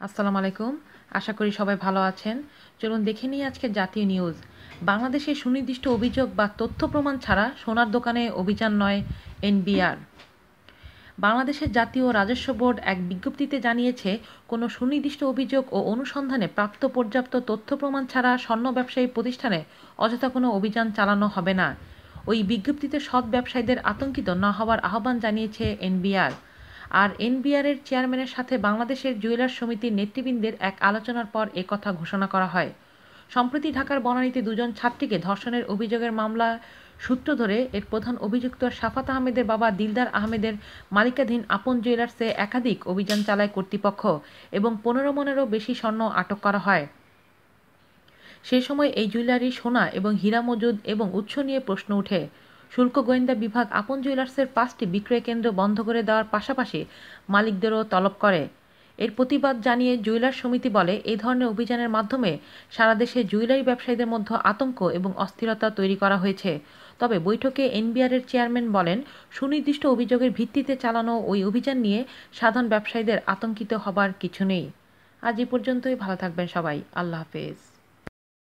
আসসালামু আলাইকুম। আশা করি সবাই ভালো আছেন। চলুন দেখে নিই আজকে জাতীয় নিউজ। বাংলাদেশে সুনির্দিষ্ট অভিযোগ বা তথ্য প্রমাণ ছাড়া সোনার দোকানে অভিযান নয় এনবিআর। বাংলাদেশের জাতীয় রাজস্ব বোর্ড এক বিজ্ঞপ্তিতে জানিয়েছে, কোনো সুনির্দিষ্ট অভিযোগ ও অনুসন্ধানে প্রাপ্ত পর্যাপ্ত তথ্য প্রমাণ ছাড়া স্বর্ণ ব্যবসায়ী প্রতিষ্ঠানে অযথা কোনো অভিযান চালানো হবে না। ওই বিজ্ঞপ্তিতে সৎ ব্যবসায়ীদের আতঙ্কিত না হওয়ার আহ্বান জানিয়েছে এনবিআর। আর এনবিআরের চেয়ারম্যানের সাথে বাংলাদেশের জুয়েলার্স সমিতির নেতৃবৃন্দের এক আলোচনার পর এ কথা ঘোষণা করা হয়। সম্প্রতি ঢাকার বনানীতে দুজন ছাত্রীকে ধর্ষণের অভিযোগের মামলা সূত্র ধরে এর প্রধান অভিযুক্ত সাফাত আহমেদের বাবা দিলদার আহমেদের মালিকাধীন আপন জুয়েলার্সে একাধিক অভিযান চালায় কর্তৃপক্ষ এবং পনেরো মনেরও বেশি স্বর্ণ আটক করা হয়। সে সময় এই জুয়েলারি সোনা এবং হীরা মজুদ এবং উৎস নিয়ে প্রশ্ন ওঠে শুল্ক গোয়েন্দা বিভাগ আপন জুয়েলার্সের পাঁচটি বিক্রয় কেন্দ্র বন্ধ করে দেওয়ার পাশাপাশি মালিকদেরও তলব করে। এর প্রতিবাদ জানিয়ে জুয়েলার সমিতি বলে, এই ধরনের অভিযানের মাধ্যমে সারা দেশে জুয়েলারি ব্যবসায়ীদের মধ্যে আতঙ্ক এবং অস্থিরতা তৈরি করা হয়েছে। তবে বৈঠকে এনবিআরের চেয়ারম্যান বলেন, সুনির্দিষ্ট অভিযোগের ভিত্তিতে চালানো ওই অভিযান নিয়ে সাধারণ ব্যবসায়ীদের আতঙ্কিত হবার কিছু নেই। আজ এ পর্যন্তই, ভালো থাকবেন সবাই। আল্লাহ হাফেজ।